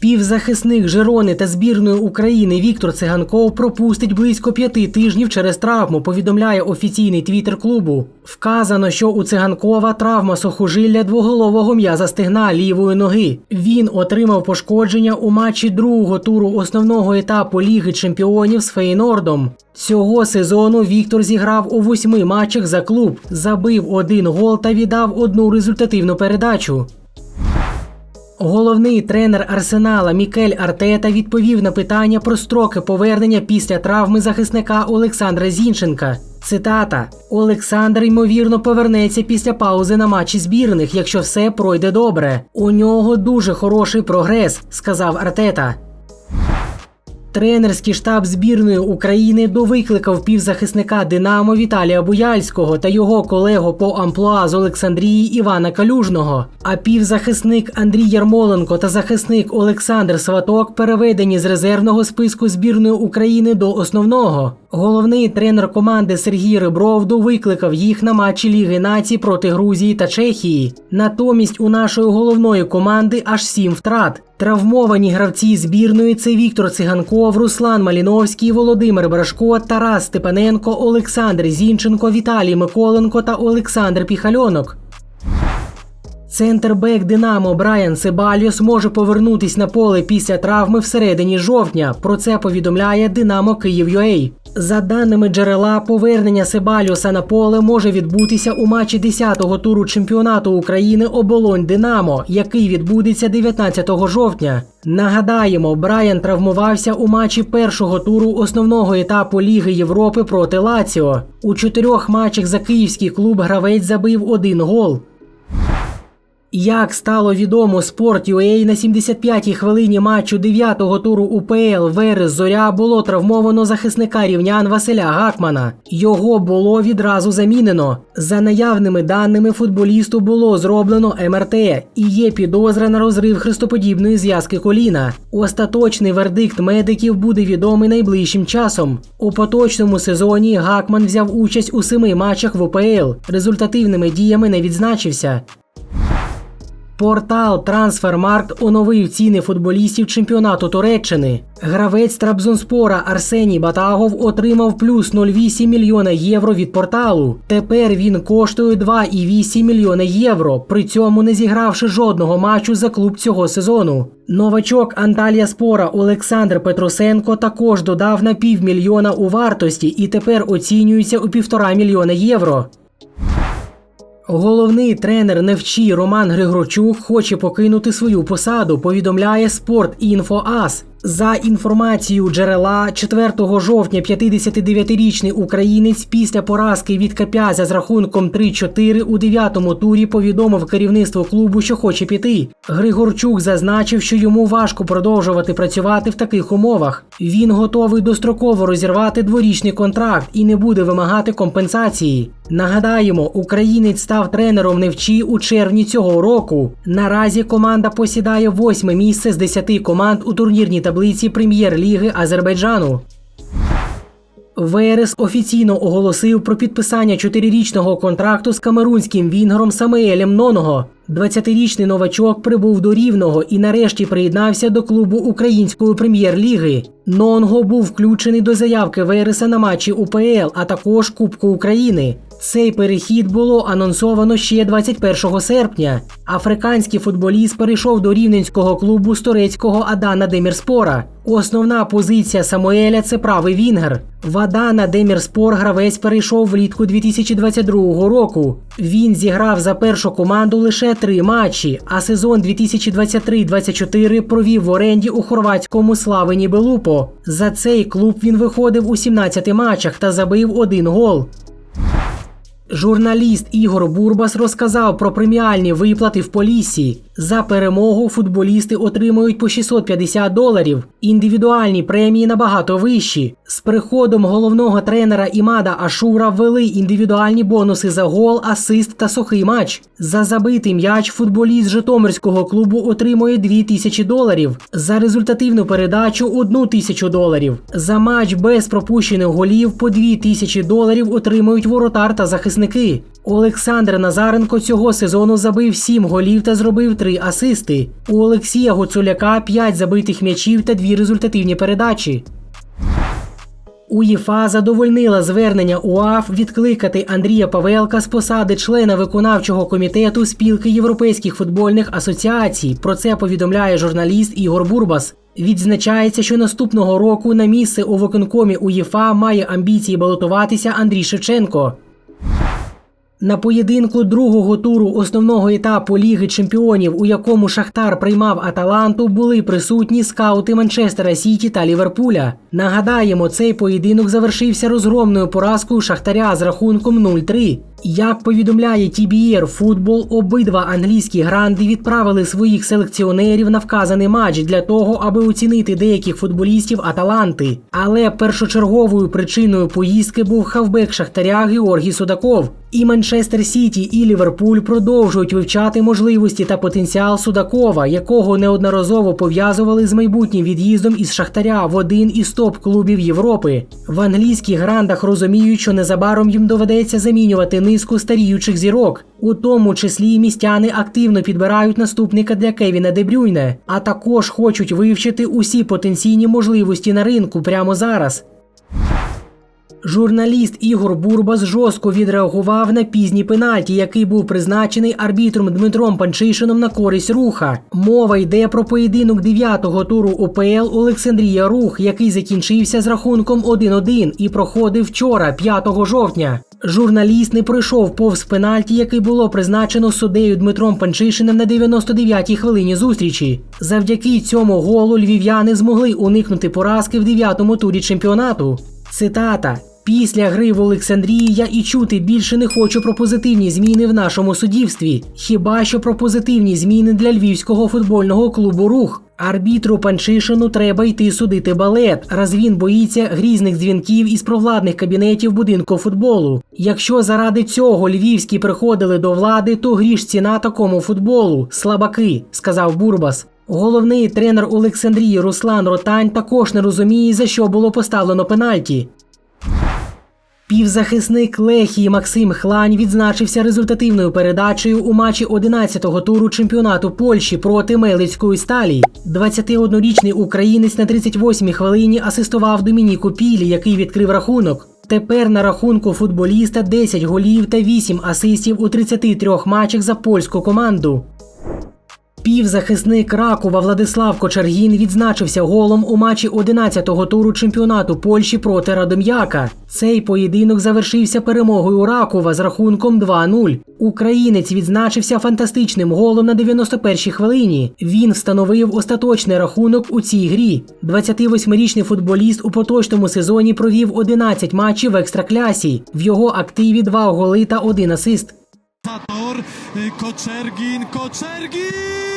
Півзахисник Жирони та збірної України Віктор Циганков пропустить близько п'яти тижнів через травму. Повідомляє офіційний твіттер клубу. Вказано, що у циганкова травма сухожилля двоголового м'яза стегна лівої ноги. Він отримав пошкодження у матчі другого туру основного етапу Ліги Чемпіонів з Фейнордом. Цього сезону Віктор зіграв у восьми матчах за клуб, забив один гол та віддав одну результативну передачу. Головний тренер Арсенала Мікель Артета відповів на питання про строки повернення після травми захисника Олександра Зінченка. Цитата: Олександр ймовірно повернеться після паузи на матчі збірних, якщо все пройде добре. У нього дуже хороший прогрес, сказав Артета. Тренерський штаб збірної України довикликав півзахисника Динамо Віталія Буяльського та його колегу по амплуа з Олександрії Івана Калюжного. А півзахисник Андрій Ярмоленко та захисник Олександр Сваток переведені з резервного списку збірної України до основного. Головний тренер команди Сергій Ребров довикликав їх на матчі Ліги націй проти Грузії та Чехії. Натомість у нашої головної команди аж сім втрат. Травмовані гравці збірної це Віктор Циганков, Руслан Маліновський, Володимир Брашко, Тарас Степаненко, Олександр Зінченко, Віталій Миколенко та Олександр Піхальонок. Центрбек Динамо Брайан Себальос може повернутись на поле після травми всередині жовтня. Про це повідомляє Динамо Київ.UA. За даними джерела, повернення Себальоса на поле може відбутися у матчі 10-го туру чемпіонату України Оболонь Динамо, який відбудеться 19 жовтня. Нагадаємо, Брайан травмувався у матчі першого туру основного етапу Ліги Європи проти Лаціо. У чотирьох матчах за київський клуб гравець забив один гол. Як стало відомо Sport.ua, на 75-й хвилині матчу 9-го туру УПЛ Верес Зоря було травмовано захисника рівнян Василя Гакмана. Його було відразу замінено. За наявними даними футболісту було зроблено МРТ і є підозра на розрив хрестоподібної зв'язки коліна. Остаточний вердикт медиків буде відомий найближчим часом. У поточному сезоні Гакман взяв участь у семи матчах в УПЛ. Результативними діями не відзначився. Портал Трансфермаркт оновив ціни футболістів чемпіонату Туреччини. Гравець Трабзонспора Арсеній Батагов отримав плюс 0,8 мільйона євро від порталу. Тепер він коштує 2,8 мільйона євро, при цьому не зігравши жодного матчу за клуб цього сезону. Новачок Анталія Спора Олександр Петросенко також додав на півмільйона у вартості і тепер оцінюється у півтора мільйона євро. Головний тренер Невчі Роман Григорчук хоче покинути свою посаду. Повідомляє «Спортінфоас». За інформацією джерела, 4 жовтня 59-річний українець після поразки від Капязя з рахунком 3-4 у 9-му турі повідомив керівництво клубу, що хоче піти. Григорчук зазначив, що йому важко продовжувати працювати в таких умовах. Він готовий достроково розірвати дворічний контракт і не буде вимагати компенсації. Нагадаємо, українець став тренером Невчі у червні цього року. Наразі команда посідає восьме місце з 10 команд у турнірній таблиці прем'єр-ліги Азербайджану. Верес офіційно оголосив про підписання чотирирічного контракту з камерунським вінгером Самуелем Ноного. 20-річний новачок прибув до Рівного і нарешті приєднався до клубу української прем'єр-ліги. Нонго був включений до заявки Вереса на матчі УПЛ, а також Кубку України. Цей перехід було анонсовано ще 21 серпня. Африканський футболіст перейшов до рівненського клубу з турецького Адана Демірспора. Основна позиція Самуеля це правий вінгер. В Адана Демірспор гравець перейшов влітку 2022 року. Він зіграв за першу команду лише три матчі, а сезон 2023-24 провів в оренді у хорватському Славені Белупо. За цей клуб він виходив у 17 матчах та забив один гол. Журналіст Ігор Бурбас розказав про преміальні виплати в Поліссі. За перемогу футболісти отримують по 650 доларів. Індивідуальні премії набагато вищі. З приходом головного тренера Імада Ашура ввели індивідуальні бонуси за гол, асист та сухий матч. За забитий м'яч футболіст Житомирського клубу отримує 2000 доларів. За результативну передачу 1000 доларів. За матч без пропущених голів по 2000 доларів отримують воротар та захисники. Олександр Назаренко цього сезону забив 7 голів та зробив 3 асисти. У Олексія Гуцуляка 5 забитих м'ячів та 2 результативні передачі. УЄФА задовольнила звернення УАФ відкликати Андрія Павелка з посади члена виконавчого комітету спілки європейських футбольних асоціацій. Про це повідомляє журналіст Ігор Бурбас. Відзначається, що наступного року на місце у виконкомі УЄФА має амбіції балотуватися Андрій Шевченко. На поєдинку другого туру основного етапу Ліги Чемпіонів, у якому Шахтар приймав Аталанту, були присутні скаути Манчестера Сіті та Ліверпуля. Нагадаємо, цей поєдинок завершився розгромною поразкою Шахтаря з рахунком 0-3. Як повідомляє TBR Футбол, обидва англійські гранди відправили своїх селекціонерів на вказаний матч для того, аби оцінити деяких футболістів Аталанти. Але першочерговою причиною поїздки був хавбек Шахтаря Георгій Судаков. І Манчестер Сіті, і Ліверпуль продовжують вивчати можливості та потенціал Судакова, якого неодноразово пов'язували з майбутнім від'їздом із Шахтаря в один із топ-клубів Європи. В англійських грандах розуміють, що незабаром їм доведеться замінювати низку старіючих зірок. У тому числі містяни активно підбирають наступника для Кевіна Дебрюйне, а також хочуть вивчити усі потенційні можливості на ринку прямо зараз. Журналіст Ігор Бурбас жорстко відреагував на пізній пенальті, який був призначений арбітром Дмитром Панчишином на користь руха. Мова йде про поєдинок 9-го туру УПЛ Олександрія Рух, який закінчився з рахунком 1-1 і проходив вчора, 5 жовтня. Журналіст не пройшов повз пенальті, який було призначено суддею Дмитром Панчишиним на 99-й хвилині зустрічі. Завдяки цьому голу львів'яни змогли уникнути поразки в 9-му турі чемпіонату. Цитата. Після гри в Олександрії я і чути більше не хочу про позитивні зміни в нашому суддівстві. Хіба що про позитивні зміни для львівського футбольного клубу рух. Арбітру Панчишину треба йти судити балет, раз він боїться грізних дзвінків із провладних кабінетів будинку футболу. Якщо заради цього львівські приходили до влади, то гріш ціна такому футболу. Слабаки, сказав Бурбас. Головний тренер Олександрії Руслан Ротань також не розуміє, за що було поставлено пенальті. Півзахисник Лехії Максим Хлань відзначився результативною передачею у матчі 11-го туру чемпіонату Польщі проти Мелицької сталі. 21-річний українець на 38-й хвилині асистував Домініку Пілі, який відкрив рахунок. Тепер на рахунку футболіста 10 голів та 8 асистів у 33 матчах за польську команду. Півзахисник Ракова Владислав Кочергін відзначився голом у матчі 11-го туру чемпіонату Польщі проти Радом'яка. Цей поєдинок завершився перемогою Ракова з рахунком 2-0. Українець відзначився фантастичним голом на 91-й хвилині. Він встановив остаточний рахунок у цій грі. 28-річний футболіст у поточному сезоні провів 11 матчів в екстраклясі. В його активі 2 голи та 1 асист. Koczergin, Koczergin!